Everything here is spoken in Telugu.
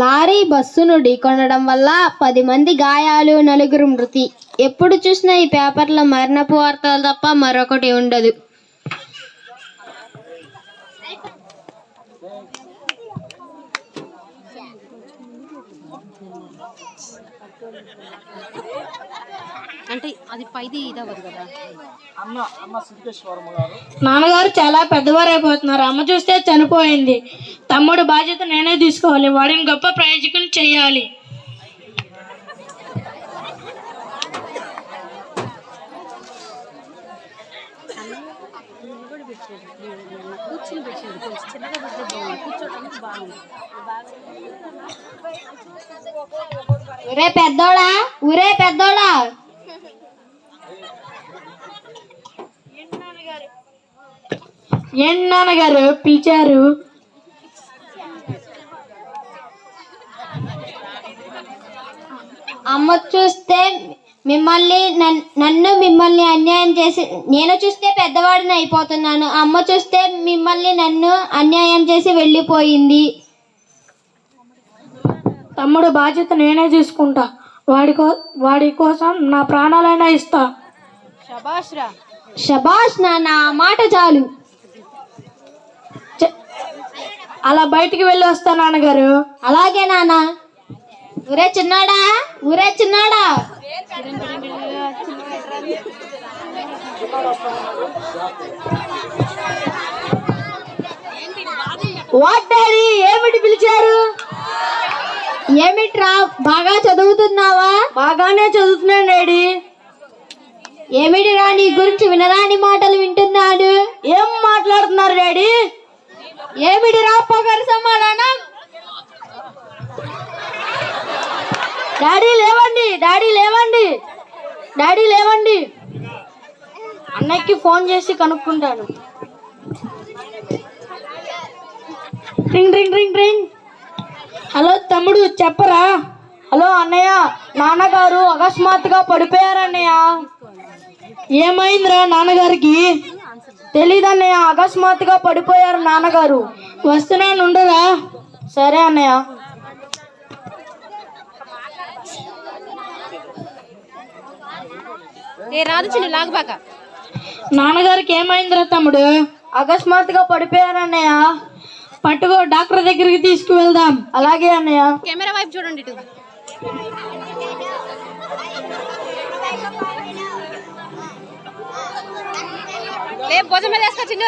లారీ బస్సును ఢీకొనడం వల్ల పది మంది గాయాలు నలుగురు మృతి. ఎప్పుడు చూసినా ఈ పేపర్లో మరణపు వార్తలు తప్ప మరొకటి ఉండదు. అంటే అది పైది ఇది అవ్వదు కదా. నాన్నగారు చాలా పెద్దవారు అయిపోతున్నారు అమ్మ చూస్తే చనిపోయింది. తమ్ముడు బాధ్యత నేనే తీసుకోవాలి. వాడిని గొప్ప ప్రయోజకుని చెయ్యాలి కూర్చుని పెట్టాడు కొంచెం చిన్నగా పెడితే బాగుంది కూర్చోడానికి బాగుంది ఊరే పెద్దోడా ఊరే పెద్దోడా. ఏంటి నాన్నగారు పిలిచారు? అమ్మ చూస్తే మిమ్మల్ని నన్- నన్ను మిమ్మల్ని అన్యాయం చేసి నేను చూస్తే పెద్దవాడిని అయిపోతున్నాను. అమ్మ చూస్తే మిమ్మల్ని నన్ను అన్యాయం చేసి వెళ్ళిపోయింది. తమ్ముడు బాధ్యత నేనే చూసుకుంటా. వాడి కో వాడి కోసం నా ప్రాణాలైనా ఇస్తా. శబాష్ ఆ మాట చాలు. చె- అలా బయటికి వెళ్ళి వస్తా నాన్నగారు. అలాగే నాన్న. ఊరే చిన్నాడా? ఊరే చిన్నాడా? What daddy? ఏమిటి పిలిచారు? ఏమిట్రా బాగా చదువుతున్నావా? బాగానే చదువుతున్నాను డాడీ. ఏమిటిరా నీ గురించి వినరాని మాటలు వింటున్నాడు? ఏం మాట్లాడుతున్నారు డాడీ? ఏమిటిరా పొగరు సమాధానం? డాడీ లేవండి డాడీ లేవండి డాడీ లేవండి. అన్నయ్యకి ఫోన్ చేసి కనుక్కుంటాను. Ring ring ring ring. Hello తమ్ముడు చెప్పరా? హలో అన్నయ్య నాన్నగారు అకస్మాత్తుగా పడిపోయారన్నయ్య. ఏమైందిరా నాన్నగారికి? తెలీదన్నయ్య అకస్మాత్తుగా పడిపోయారు నాన్నగారు. వస్తున్నాను ఉండరా సరే అన్నయ్య. నాన్నగారికి ఏమైందిరా తమ్ముడు? అకస్మాత్తుగా పడిపోయారన్నయ్య. పట్టుకో డాక్టర్ దగ్గరికి తీసుకువెళ్దాం. అలాగే అన్నయ్య. కెమెరా వైపు చూడండి ఇటు. లే భుజం మీద వేసుకో చిన్న.